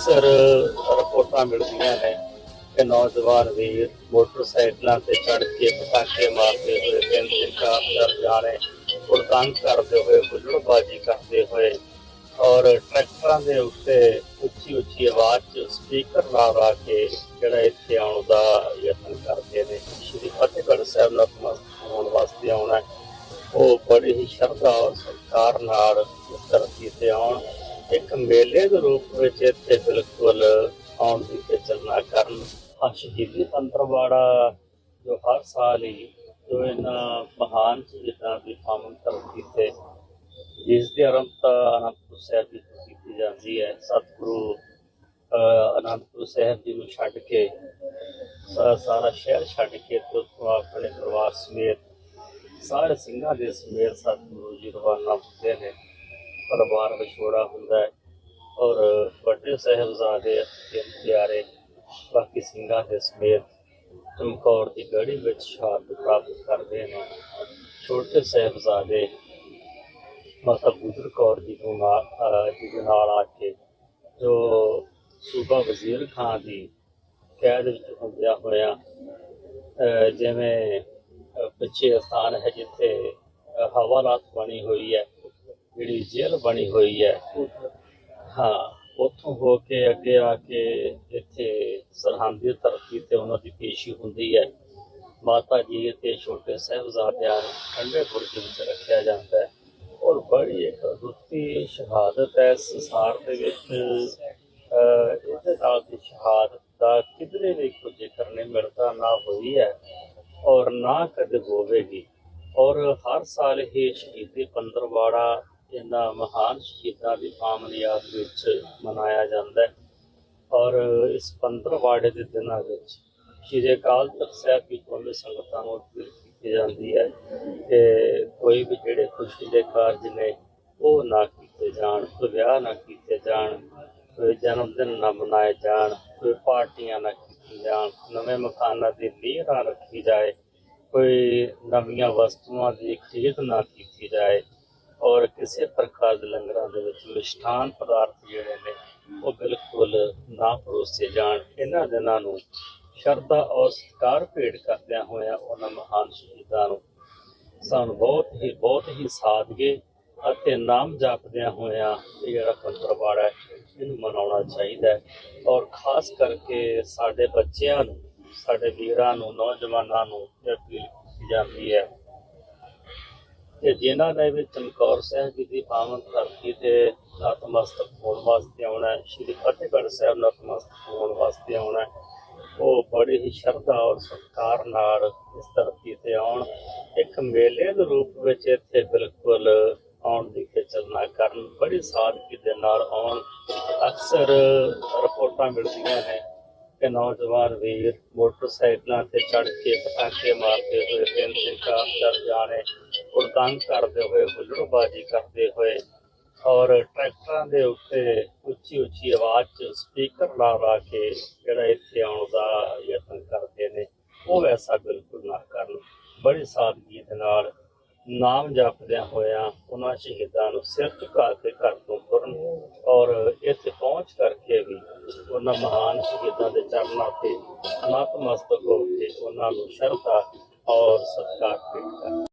ਅਕਸਰ ਰਿਪੋਰਟਾਂ ਮਿਲਦੀਆਂ ਨੇ ਕਿ ਨੌਜਵਾਨ ਵੀਰ ਮੋਟਰਸਾਈਕਲਾਂ ਤੇ ਚੜ੍ਹ ਕੇ ਪਟਾਕੇ ਮਾਰਦੇ ਹੋਏ ਤਿੰਨ ਤਿੰਨ ਚਾਰ ਚਾਰ ਜਾਣੇ ਉਡਤਾਨ ਕਰਦੇ ਹੋਏ ਗੁੱਲੜਬਾਜ਼ੀ ਕਰਦੇ ਹੋਏ ਔਰ ਟਰੈਕਟਰਾਂ ਦੇ ਉੱਤੇ ਉੱਚੀ ਉੱਚੀ ਆਵਾਜ਼ 'ਚ ਸਪੀਕਰ ਲਾ ਲਾ ਕੇ ਜਿਹੜਾ ਇੱਥੇ ਆਉਣ ਦਾ ਯਤਨ ਕਰਦੇ ਨੇ। ਸ਼੍ਰੀ ਫਤਿਹਗੜ੍ਹ ਸਾਹਿਬ ਨਤਮਸਤਕ ਹੋਣ ਵਾਸਤੇ ਆਉਣਾ ਉਹ ਬੜੀ ਹੀ ਸ਼ਰਧਾ ਔਰ ਸਤਿਕਾਰ ਨਾਲ ਇਸ ਧਰਤੀ ਤੇ ਆਉਣ। ਇੱਕ ਮੇਲੇ ਦੇ ਰੂਪ ਵਿੱਚ ਇੱਥੇ ਬਿਲਕੁਲ ਆਉਣ ਦੀ ਤੇ ਚੱਲਣਾ ਕਰਨ ਆ ਸ਼ਹੀਦੀ ਪੰਤਰਵਾੜਾ ਜੋ ਹਰ ਸਾਲ ਹੀ ਜੋ ਇਹਨਾਂ ਮਹਾਨ ਸ਼ਹੀਦਾਂ ਦੀ ਪਾਵਨ ਧਰਤੀ ਤੇ ਜਿਸ ਦੀ ਆਰੰਭਤਾ ਅਨੰਦਪੁਰ ਸਾਹਿਬ ਦੀ ਕੀਤੀ ਜਾਂਦੀ ਹੈ, ਸਤਿਗੁਰੂ ਅਨੰਦਪੁਰ ਸਾਹਿਬ ਜੀ ਨੂੰ ਛੱਡ ਕੇ ਸਾਰਾ ਸ਼ਹਿਰ ਛੱਡ ਕੇ ਤੇ ਉੱਥੋਂ ਆਪਣੇ ਪਰਿਵਾਰ ਸਮੇਤ ਸਾਰੇ ਸਿੰਘਾਂ ਦੇ ਸਮੇਤ ਸਤਿਗੁਰੂ ਜੀ ਰਵਾਨਾ ਹੁੰਦੇ ਨੇ। ਪਰਿਵਾਰ ਵਿਛੋੜਾ ਹੁੰਦਾ ਹੈ ਔਰ ਵੱਡੇ ਸਾਹਿਬਜ਼ਾਦੇ ਤੇ ਪਿਆਰੇ ਬਾਕੀ ਸਿੰਘਾਂ ਦੇ ਸਮੇਤ ਚਮਕੌਰ ਦੀ ਗੜੀ ਵਿੱਚ ਸ਼ਹਾਦਤ ਪ੍ਰਾਪਤ ਕਰਦੇ ਨੇ। ਛੋਟੇ ਸਾਹਿਬਜ਼ਾਦੇ ਮਾਤਾ ਗੁਜਰ ਕੌਰ ਜੀ ਨੂੰ ਨਾਲ ਜੀ ਦੇ ਨਾਲ ਆ ਕੇ ਜੋ ਸੂਬਾ ਵਜ਼ੀਰ ਖਾਨ ਦੀ ਕੈਦ ਵਿੱਚ ਹੁੰਦਿਆ ਹੋਇਆ ਜਿਵੇਂ ਪਿੱਛੇ ਸਥਾਨ ਹੈ ਜਿੱਥੇ, ਅਹ, ਹਵਾਲਾਤ ਬਣੀ ਹੋਈ ਹੈ ਜਿਹੜੀ ਜੇਲ੍ਹ ਬਣੀ ਹੋਈ ਹੈ। ਹਾਂ, ਉੱਥੋਂ ਹੋ ਕੇ ਅੱਗੇ ਆ ਕੇ ਇੱਥੇ ਸਰਹੰਦੀ ਧਰਤੀ ਤੇ ਉਹਨਾਂ ਦੀ ਪੇਸ਼ੀ ਹੁੰਦੀ ਹੈ। ਮਾਤਾ ਜੀ ਅਤੇ ਛੋਟੇ ਸਾਹਿਬਜ਼ਾਦਿਆਂ ਨੂੰ ਠੰਡੇ ਬੁਰਜ ਵਿੱਚ ਰੱਖਿਆ ਜਾਂਦਾ ਹੈ। ਔਰ ਬੜੀ ਇੱਕ ਅਦੁੱਤੀ ਸ਼ਹਾਦਤ ਹੈ ਸੰਸਾਰ ਦੇ ਵਿੱਚ। ਇਹਦੇ ਨਾਲ ਦੀ ਸ਼ਹਾਦਤ ਦਾ ਕਿਧਰੇ ਵੀ ਕੋਈ ਜ਼ਿਕਰ ਨਹੀਂ, ਮਿਲਦਾ ਨਾ ਹੋਈ ਹੈ ਔਰ ਨਾ ਕਦੇ ਹੋਵੇਗੀ। ਔਰ ਹਰ ਸਾਲ ਹੀ ਸ਼ਹੀਦੀ ਪੰਦਰਵਾੜਾ ਇਹਨਾਂ ਮਹਾਨ ਸ਼ਹੀਦਾਂ ਦੀ ਪਾਵਨ ਯਾਦ ਵਿੱਚ ਮਨਾਇਆ ਜਾਂਦਾ ਹੈ। ਔਰ ਇਸ ਪੰਦਰਵਾੜੇ ਦੇ ਦਿਨਾਂ ਵਿੱਚ ਸ਼੍ਰੀ ਅਕਾਲ ਤਖਤ ਸਾਹਿਬ ਦੀ ਕੋਲ ਸੰਗਤਾਂ ਨੂੰ ਅਪੀਲ ਕੀਤੀ ਜਾਂਦੀ ਹੈ ਕਿ ਕੋਈ ਵੀ ਜਿਹੜੇ ਖੁਸ਼ੀ ਦੇ ਕਾਰਜ ਨੇ, ਉਹ ਨਾ ਕੀਤੇ ਜਾਣ, ਕੋਈ ਵਿਆਹ ਨਾ ਕੀਤੇ ਜਾਣ, ਕੋਈ ਜਨਮ ਦਿਨ ਨਾ ਮਨਾਏ ਜਾਣ, ਕੋਈ ਪਾਰਟੀਆਂ ਨਾ ਕੀਤੀਆਂ ਜਾਣ, ਨਵੇਂ ਮਕਾਨਾਂ ਦੀ ਨੀਂਹ ਨਾ ਰੱਖੀ ਜਾਏ, ਕੋਈ ਨਵੀਆਂ ਵਸਤੂਆਂ ਦੀ ਖਰੀਦ ਨਾ ਕੀਤੀ ਜਾਏ ਔਰ ਕਿਸੇ ਪ੍ਰਕਾਰ ਦੇ ਲੰਗਰਾਂ ਦੇ ਵਿੱਚ ਮਿਸ਼ਠਾਨ ਪਦਾਰਥ ਜਿਹੜੇ ਨੇ, ਉਹ ਬਿਲਕੁਲ ਨਾ ਪਰੋਸੇ ਜਾਣ। ਇਹਨਾਂ ਦਿਨਾਂ ਨੂੰ ਸ਼ਰਧਾ ਔਰ ਸਤਿਕਾਰ ਭੇਟ ਕਰਦਿਆਂ ਹੋਇਆਂ ਉਹਨਾਂ ਮਹਾਨ ਸ਼ਹੀਦਾਂ ਨੂੰ ਸਾਨੂੰ ਬਹੁਤ ਹੀ ਬਹੁਤ ਹੀ ਸਾਦਗੇ ਅਤੇ ਨਾਮ ਜਪਦਿਆਂ ਹੋਇਆਂ ਇਹ ਜਿਹੜਾ ਪੰਦਰਵਾੜਾ ਹੈ, ਇਹਨੂੰ ਮਨਾਉਣਾ ਚਾਹੀਦਾ ਔਰ ਖਾਸ ਕਰਕੇ ਸਾਡੇ ਬੱਚਿਆਂ ਨੂੰ, ਸਾਡੇ ਵੀਰਾਂ ਨੂੰ, ਨੌਜਵਾਨਾਂ ਨੂੰ ਇਹ ਅਪੀਲ ਕੀਤੀ ਜਾਂਦੀ ਹੈ ਕਿ ਜਿਨ੍ਹਾਂ ਨੇ ਵੀ ਚਮਕੌਰ ਸਾਹਿਬ ਜੀ ਦੀ ਪਾਵਨ ਧਰਤੀ ਤੇ ਨਤਮਸਤਕ ਹੋਣ ਵਾਸਤੇ ਆਉਣਾ ਹੈ, ਸ਼੍ਰੀ ਫਤਿਹਗੜ੍ਹ ਸਾਹਿਬ ਨਤਮਸਤਕ ਹੋਣ ਵਾਸਤੇ ਆਉਣਾ ਹੈ, ਉਹ ਬੜੀ ਹੀ ਸ਼ਰਧਾ ਔਰ ਸਤਿਕਾਰ ਨਾਲ ਇਸ ਧਰਤੀ ਤੇ ਆਉਣ। ਇੱਕ ਮੇਲੇ ਦੇ ਰੂਪ ਵਿੱਚ ਇੱਥੇ ਬਿਲਕੁਲ ਆਉਣ ਦੀ ਚੱਲਣਾ ਕਰਨ, ਬੜੀ ਸਾਦਗੀ ਦੇ ਨਾਲ ਆਉਣ। ਅਕਸਰ ਰਿਪੋਰਟਾਂ ਮਿਲਦੀਆਂ ਨੇ ਕਿ ਨੌਜਵਾਨ ਵੀਰ ਮੋਟਰਸਾਈਕਲਾਂ ਤੇ ਚੜ੍ਹ ਕੇ ਪਟਾਕੇ ਮਾਰਦੇ ਹੋਏ ਤਿੰਨ ਤਿੰਨ ਚਾਰ ਚਾਰ ਜਾਣੇ। ਉਡਤਾਨ ਕਰਦੇ ਹੋਏ, ਹੁੱਲੜਬਾਜ਼ੀ ਕਰਦੇ ਹੋਏ ਔਰ ਟਰੈਕਟਰਾਂ ਦੇ ਉੱਤੇ ਉੱਚੀ ਉੱਚੀ ਆਵਾਜ਼ 'ਚ ਸਪੀਕਰ ਲਾ ਲਾ ਕੇ ਜਿਹੜਾ ਇੱਥੇ ਆਉਣ ਦਾ ਯਤਨ ਕਰਦੇ ਨੇ, ਉਹ ਵੈਸਾ ਬਿਲਕੁਲ ਨਾ ਕਰਨ। ਬੜੀ ਸਾਦਗੀ ਦੇ ਨਾਲ ਨਾਮ ਜਪਦਿਆਂ ਹੋਇਆਂ ਉਹਨਾਂ ਸ਼ਹੀਦਾਂ ਨੂੰ ਸਿਰ ਝੁਕਾ ਕੇ ਘਰ ਤੋਂ ਤੁਰਨ ਔਰ ਇੱਥੇ ਪਹੁੰਚ ਕਰਕੇ ਵੀ ਉਹਨਾਂ ਮਹਾਨ ਸ਼ਹੀਦਾਂ ਦੇ ਚਰਨਾਂ ਤੇ ਨਤਮਸਤਕ ਹੋ ਕੇ ਉਹਨਾਂ ਨੂੰ ਸ਼ਰਧਾ ਔਰ ਸਤਿਕਾਰ ਭੇਟ ਕਰਨ।